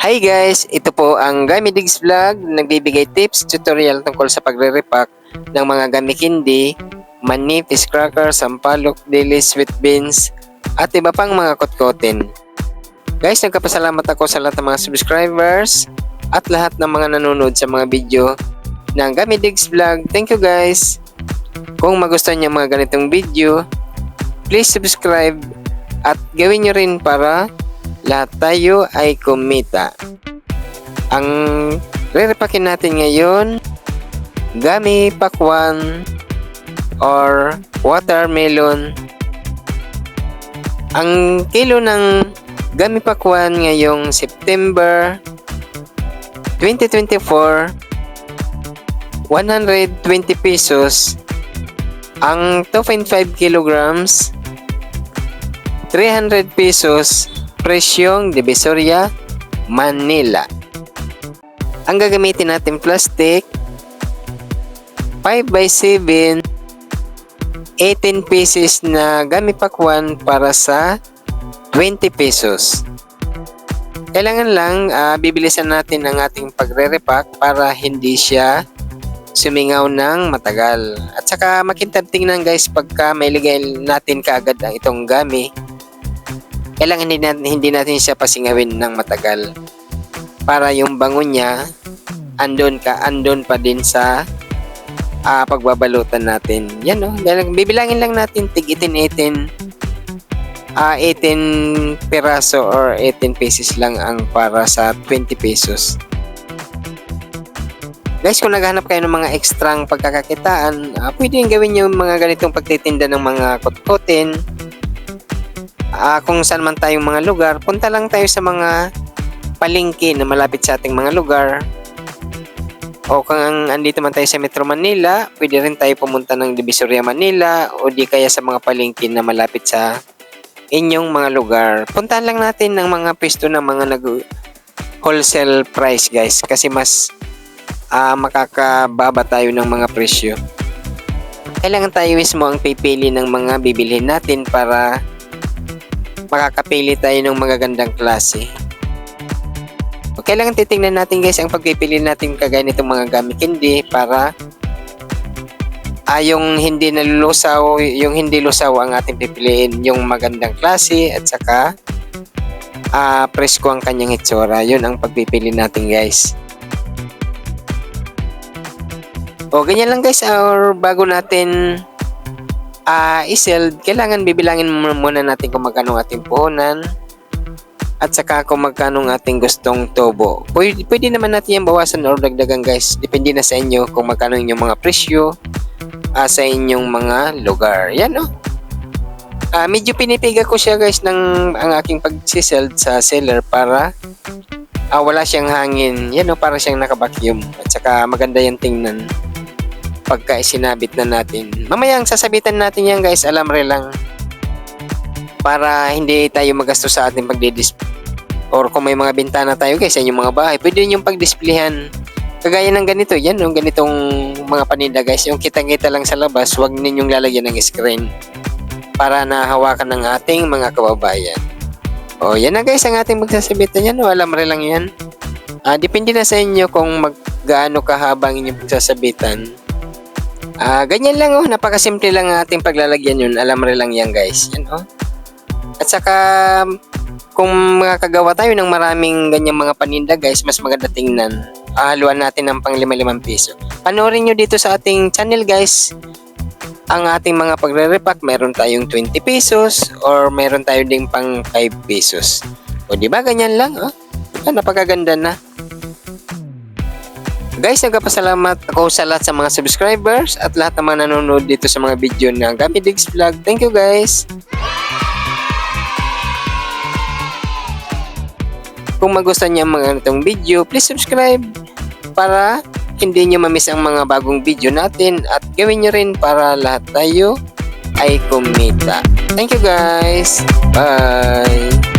Hi guys! Ito po ang Gami Digs Vlog. Nagbibigay tips, tutorial tungkol sa pagre-repack ng mga gami candy, mani, fish cracker, sampalok, deli, sweet beans, at iba pang mga kotkotin. Guys, nagkapasalamat ako sa lahat ng mga subscribers at lahat ng mga nanonood sa mga video ng Gami Digs Vlog. Thank you guys! Kung magustuhan niyo mga ganitong video, please subscribe at gawin nyo rin para lahat tayo ay kumita. Ang re-repakin natin ngayon, gummy pakwan or watermelon. Ang kilo ng gummy pakwan ngayong September 2024 120 pesos ang 2.5 kilograms 300 pesos presyong Divisoria, Manila. Ang gagamitin natin plastic 5x7 18 pieces na gami pakwan para sa 20 pesos. Kailangan lang ah, bibilisan natin ang ating pagre-repack para hindi siya sumingaw ng matagal. At saka makintab tingnan guys pagka may ligay natin kaagad ang itong gami kailangan hindi natin, hindi natin siya pasingawin ng matagal. Para yung bango niya andon ka andon pa din sa uh, pagbabalutan natin. Yan no bibilangin lang natin tig 18 18 uh, 18 peraso or 18 pesos lang ang para sa 20 pesos. Guys, kung naghahanap kayo ng mga ekstrang pagkakakitaan, uh, pwede yung gawin yung mga ganitong pagtitinda ng mga kotkotin, uh, kung saan man tayong mga lugar, punta lang tayo sa mga palengke na malapit sa ating mga lugar. O kung andito man tayo sa Metro Manila, pwede rin tayo pumunta ng Divisoria Manila o di kaya sa mga palengke na malapit sa inyong mga lugar. Puntahan lang natin ng mga pwesto ng mga nag wholesale price guys kasi mas uh, makakababa tayo ng mga presyo. Kailangan tayo mismo ang pipili ng mga bibilhin natin para makakapili tayo ng magagandang klase. Kailangan titingnan natin guys ang pagpipili natin kagaya nitong mga gamit hindi para ah, yung hindi nalulusaw, yung hindi lusaw ang ating pipiliin, yung magandang klase at saka ah, presko ang kanyang itsura. Yun ang pagpipili natin guys. O ganyan lang guys, or bago natin uh, i-sell, kailangan bibilangin muna natin kung magkano ating puhunan at saka kung magkano ating gustong tubo. Pwede, pwede naman natin yan bawasan or dagdagan guys. Depende na sa inyo kung magkano inyong mga presyo uh, sa inyong mga lugar. Yan oh. Uh, medyo pinipiga ko siya guys ng ang aking pagsisell sa seller para uh, wala siyang hangin. Yan oh, para siyang nakabacuum. At saka maganda yung tingnan pagka isinabit na natin. Mamayang sasabitan natin yan guys, alam rin lang para hindi tayo magasto sa ating pagdidisplay or kung may mga bintana tayo guys sa inyong mga bahay, pwede yung pagdisplayhan kagaya ng ganito, yan yung ganitong mga paninda guys, yung kitang-kita lang sa labas, huwag ninyong lalagyan ng screen para nahawakan ng ating mga kababayan. O, yan na guys ang ating magsasabitan yan, o, alam rin lang yan. Ah, depende na sa inyo kung maggaano kahabang inyong pagsasabitan uh, ganyan lang oh, napakasimple lang ang ating paglalagyan yun. Alam rin lang yan guys. Yan oh. At saka kung makakagawa tayo ng maraming ganyang mga paninda guys, mas maganda tingnan. Haluan natin ng pang 5 piso. Panoorin nyo dito sa ating channel guys. Ang ating mga pagre-repack, meron tayong 20 pesos or meron tayo ding pang 5 pesos. O di ba ganyan lang oh? Ah, napakaganda na. Guys, nagpapasalamat ako sa lahat sa mga subscribers at lahat ng mga nanonood dito sa mga video ng Gami Digs Vlog. Thank you guys! Kung magustuhan niyo ang mga ganitong video, please subscribe para hindi niyo mamiss ang mga bagong video natin at gawin niyo rin para lahat tayo ay kumita. Thank you guys! Bye!